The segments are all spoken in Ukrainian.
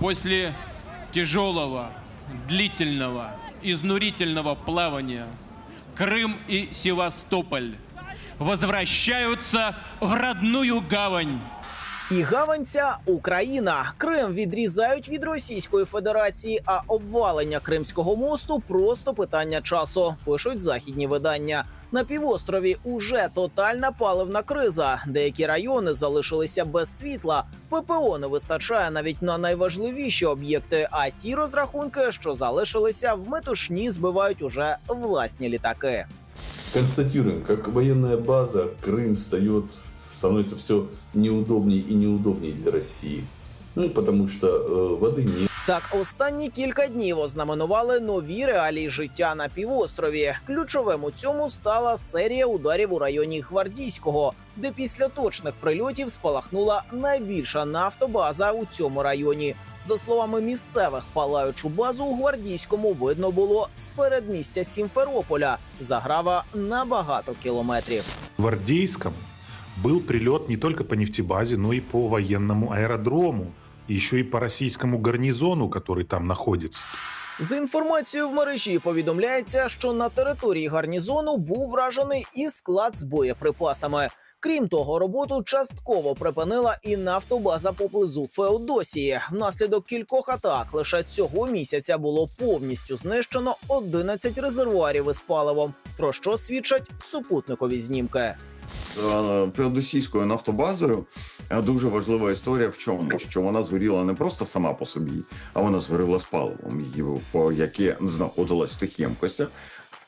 После тяжелого, длительного, изнурительного плавания Крым и Севастополь возвращаются в родную гавань. І гавань ця Україна. Крим відрізають від Російської Федерації, а обвалення Кримського мосту просто питання часу. Пишуть західні видання. На півострові уже тотальна паливна криза. Деякі райони залишилися без світла. ППО не вистачає навіть на найважливіші об'єкти. А ті розрахунки, що залишилися, в метушні збивають уже власні літаки. Констатируем, как военная база Крым встает, становится все неудобнее и неудобнее для России. Ну, потому что э, воды нет. Так, останні кілька днів ознаменували нові реалії життя на півострові. Ключовим у цьому стала серія ударів у районі Гвардійського, де після точних прильотів спалахнула найбільша нафтобаза у цьому районі. За словами місцевих, палаючу базу у Гвардійському видно було з передмістя Сімферополя. Заграва на багато кілометрів. В Гвардейском был прилет не только по нефтебазе, но и по военному аэродрому, и еще и по российскому гарнизону, который там находится. З інформацією в мережі повідомляється, що на території гарнізону був вражений і склад з боєприпасами. Крім того, роботу частково припинила і нафтобаза поблизу Феодосії. Внаслідок кількох атак лише цього місяця було повністю знищено 11 резервуарів із паливом, про що свідчать супутникові знімки. Е, Феодосійською нафтобазою дуже важлива історія в чому? Що вона згоріла не просто сама по собі, а вона згоріла з паливом, по- яке знаходилось в тих ємкостях.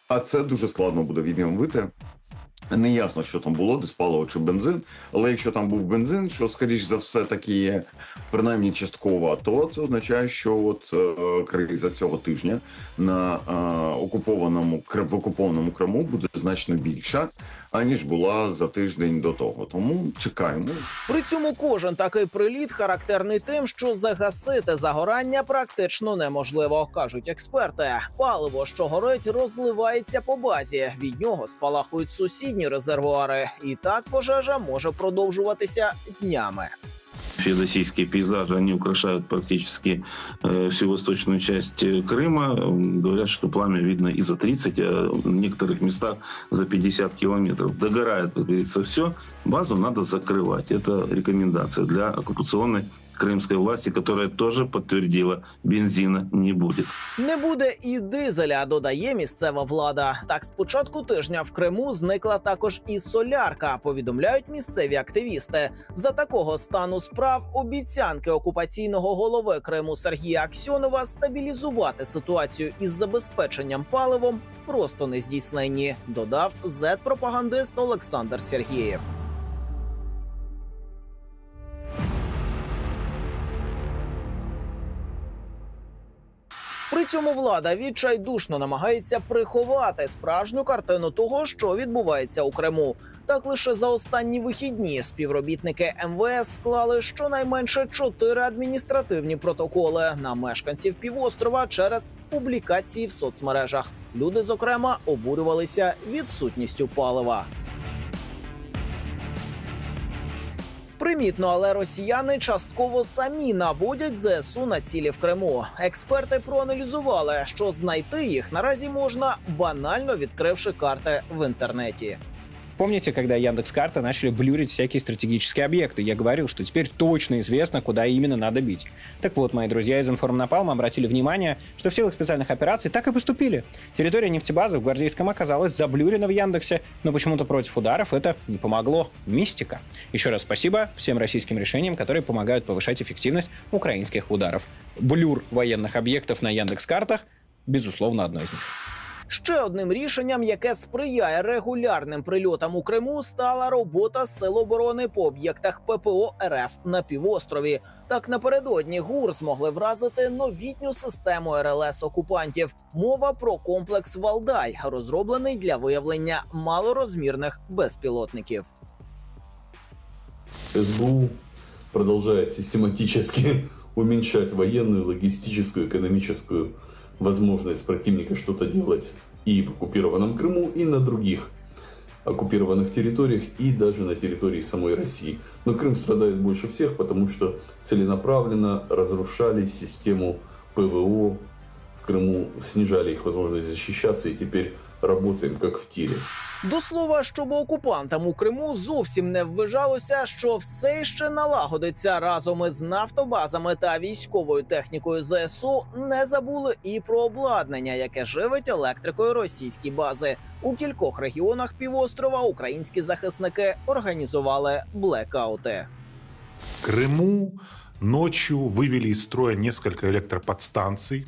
А це дуже складно буде відновити. Не ясно, що там було, десь паливо чи бензин. Але якщо там був бензин, що скоріш за все таки є принаймні частково, то це означає, що от е, криза цього тижня на е, окупованому в окупованому Криму буде значно більша, аніж була за тиждень до того. Тому чекаємо. При цьому кожен такий приліт характерний тим, що загасити загорання практично неможливо, кажуть експерти. Паливо, що горить, розливається по базі. Від нього спалахують сусідні резервуари, і так пожежа може продовжуватися днями. феодосийские пейзажи, они украшают практически э, всю восточную часть э, Крыма. М, Говорят, что пламя видно и за 30, а в некоторых местах за 50 километров. Догорает, как говорится, все. Базу надо закрывать. Это рекомендация для оккупационной крымской власти, которая тоже подтвердила, бензина не будет. Не буде і дизеля, додає місцева влада. Так, з початку тижня в Криму зникла також і солярка. Повідомляють місцеві активісти. За такого стану справ обіцянки окупаційного голови Криму Сергія Аксьонова стабілізувати ситуацію із забезпеченням паливом просто не здійснені. Додав зет-пропагандист Олександр Сергієв. При цьому влада відчайдушно намагається приховати справжню картину того, що відбувається у Криму. Так лише за останні вихідні співробітники МВС склали щонайменше чотири адміністративні протоколи на мешканців півострова через публікації в соцмережах. Люди, зокрема, обурювалися відсутністю палива. Примітно, але росіяни частково самі наводять ЗСУ на цілі в Криму. Експерти проаналізували, що знайти їх наразі можна банально відкривши карти в інтернеті. Помните, когда Яндекс.Карта начали блюрить всякие стратегические объекты? Я говорил, что теперь точно известно, куда именно надо бить. Так вот, мои друзья из Информнапалма обратили внимание, что в силах специальных операций так и поступили. Территория нефтебазы в Гвардейском оказалась заблюрена в Яндексе, но почему-то против ударов это не помогло. Мистика. Еще раз спасибо всем российским решениям, которые помогают повышать эффективность украинских ударов. Блюр военных объектов на Яндекс.Картах, безусловно, одно из них. Ще одним рішенням, яке сприяє регулярним прильотам у Криму, стала робота Сил оборони по об'єктах ППО РФ на півострові. Так напередодні ГУР змогли вразити новітню систему РЛС окупантів. Мова про комплекс Валдай, розроблений для виявлення малорозмірних безпілотників. СБУ продолжает систематически уменьшать военную, логистическую, экономическую возможность противника что-то делать и в оккупированном Крыму, и на других оккупированных территориях и даже на территории самой России. Но Крым страдает больше всех, потому что целенаправленно разрушали систему ПВО в Крыму, снижали их возможность защищаться и теперь работаем как в тире. До слова, щоб окупантам у Криму зовсім не ввижалося, що все ще налагодиться разом із нафтобазами та військовою технікою ЗСУ. Не забули і про обладнання, яке живить електрикою російські бази. У кількох регіонах півострова українські захисники організували блекаути. В Крыму ночью вывели из строя несколько электроподстанций.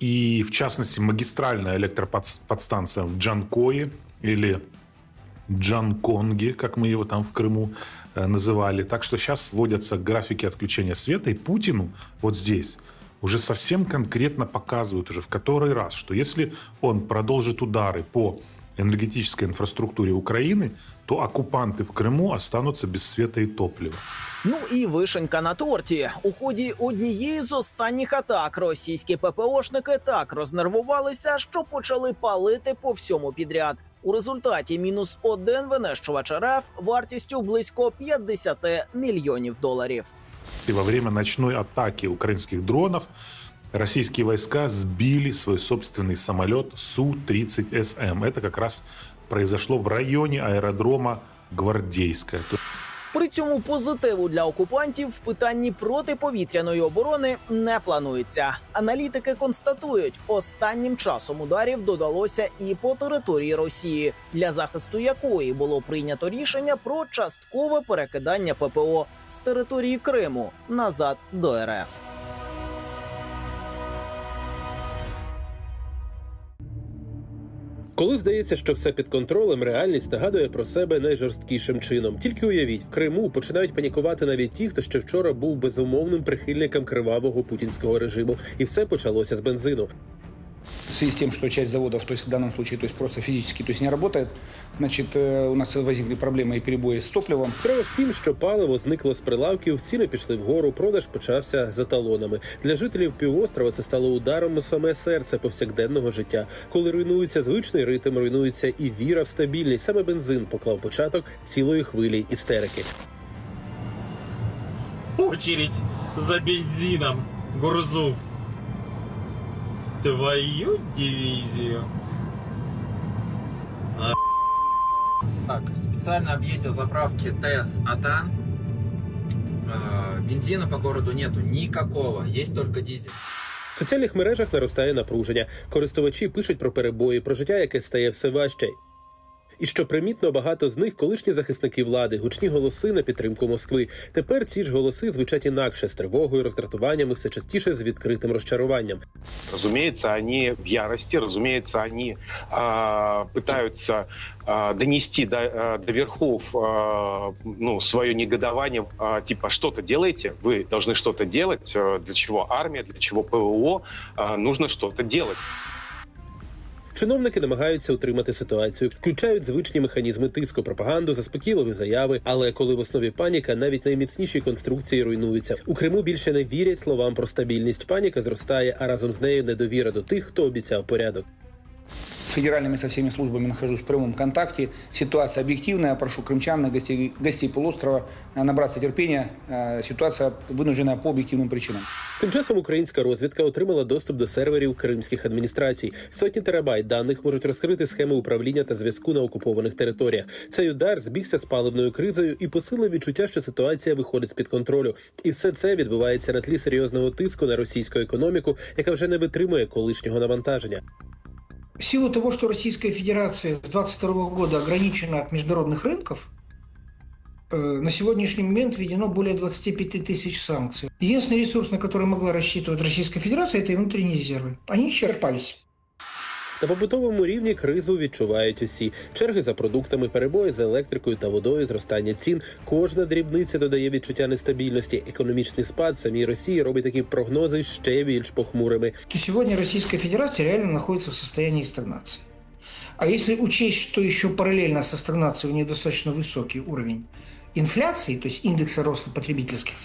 И, в частности, магистральная электроподстанция в Джанкое или Джанконге, как мы его там в Крыму э, называли. Так что сейчас вводятся графики отключения света, и Путину вот здесь уже совсем конкретно показывают уже в который раз, что если он продолжит удары по энергетической инфраструктуре Украины, то оккупанты в Крыму останутся без света и топлива. Ну і вишенька на торті. У ході однієї з останніх атак російські ППОшники так рознервувалися, що почали палити по всьому підряд. У результаті мінус один винищувач РФ вартістю близько 50 мільйонів доларів. И во время ночной атаки украинских дронов российские войска сбили свой собственный самолет Су-30СМ. Это как раз произошло в районе аэродрома Гвардейская. То При цьому позитиву для окупантів в питанні протиповітряної оборони не планується. Аналітики констатують, останнім часом ударів додалося і по території Росії, для захисту якої було прийнято рішення про часткове перекидання ППО з території Криму назад до РФ. Коли здається, що все під контролем, реальність нагадує про себе найжорсткішим чином. Тільки уявіть, в Криму починають панікувати навіть ті, хто ще вчора був безумовним прихильником кривавого путінського режиму, і все почалося з бензину. В связи с тем, что часть заводов, то есть в данном случае, то есть просто физически, то есть не работает, значит, э, у нас возникли проблемы и перебои с топливом. Справа в тім, що паливо зникло з прилавків, ціни пішли вгору, продаж почався за талонами. Для жителів півострова це стало ударом у саме серце повсякденного життя. Коли руйнується звичний ритм, руйнується і віра в стабільність. Саме бензин поклав початок цілої хвилі істерики. очередь за бензином, Гурзуф. Твою дивизию. Так, специально объездил заправки ТЭС Атан. Э, Бензина по городу нету никакого, есть только дизель. В соціальних мережах наростає напруження. Користувачі пишуть про перебої, про життя, яке стає все важче. І що примітно, багато з них колишні захисники влади, гучні голоси на підтримку Москви. Тепер ці ж голоси звучать інакше з тривогою, роздратуванням і все частіше з відкритим розчаруванням. Разумеется, они в ярости, разумеется, они а, пытаются а, донести до, а, до верхов а, ну, свое негодование, а, типа что-то делайте, вы должны что-то делать, а, для чего армия, для чего ПВО, а, нужно что-то делать. Чиновники намагаються утримати ситуацію, включають звичні механізми тиску, пропаганду, заспокійливі заяви. Але коли в основі паніка, навіть найміцніші конструкції руйнуються. У Криму більше не вірять словам про стабільність. Паніка зростає, а разом з нею недовіра до тих, хто обіцяв порядок. С федеральными со всеми службами нахожусь в прямом контакте. Ситуация объективная. Прошу крымчан, и гостей, гостей полуострова э, набраться терпения. Э, Ситуация вынуждена по объективным причинам. Тим часом українська розвідка отримала доступ до серверів кримських адміністрацій. Сотні терабайт даних можуть розкрити схеми управління та зв'язку на окупованих територіях. Цей удар збігся з паливною кризою і посилив відчуття, що ситуація виходить з під контролю. І все це відбувається на тлі серйозного тиску на російську економіку, яка вже не витримує колишнього навантаження. В силу того, что Российская Федерация с 22 года ограничена от международных рынков, э, на сегодняшний момент введено более 25 тысяч санкций. Единственный ресурс, на который могла рассчитывать Российская Федерация, это и внутренние резервы. Они исчерпались. На побутовому рівні кризу відчувають усі черги за продуктами, перебої з електрикою та водою, зростання цін. Кожна дрібниця додає відчуття нестабільності. Економічний спад самій Росії робить такі прогнози ще більш похмурими. То сегодня Российская Федерация реально находится в состоянии стагнации. А если учесть, что еще параллельно со стагнацией у нее достаточно высокий уровень инфляции, то есть индекса роста потребительских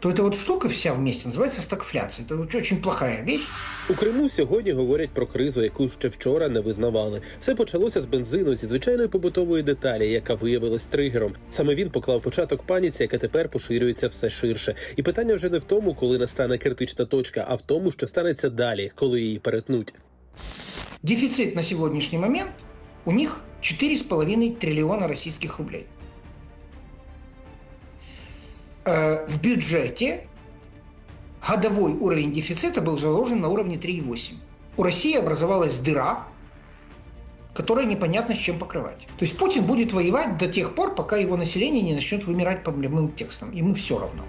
то эта вот штука вся вместе называется стагфляция. Это очень- очень плохая вещь. У Криму сьогодні говорять про кризу, яку ще вчора не визнавали. Все почалося з бензину зі звичайної побутової деталі, яка виявилась тригером. Саме він поклав початок паніці, яка тепер поширюється все ширше. І питання вже не в тому, коли настане критична точка, а в тому, що станеться далі, коли її перетнуть. Дефицит на сегодняшний момент у них 4,5 триллиона российских рублей. Э, В бюджете годовой уровень дефицита был заложен на уровне 3,8. У России образовалась дыра, которая непонятно с чем покрывать. То есть Путин будет воевать до тех пор, пока его население не начнет вымирать по прямым текстам. Ему все равно.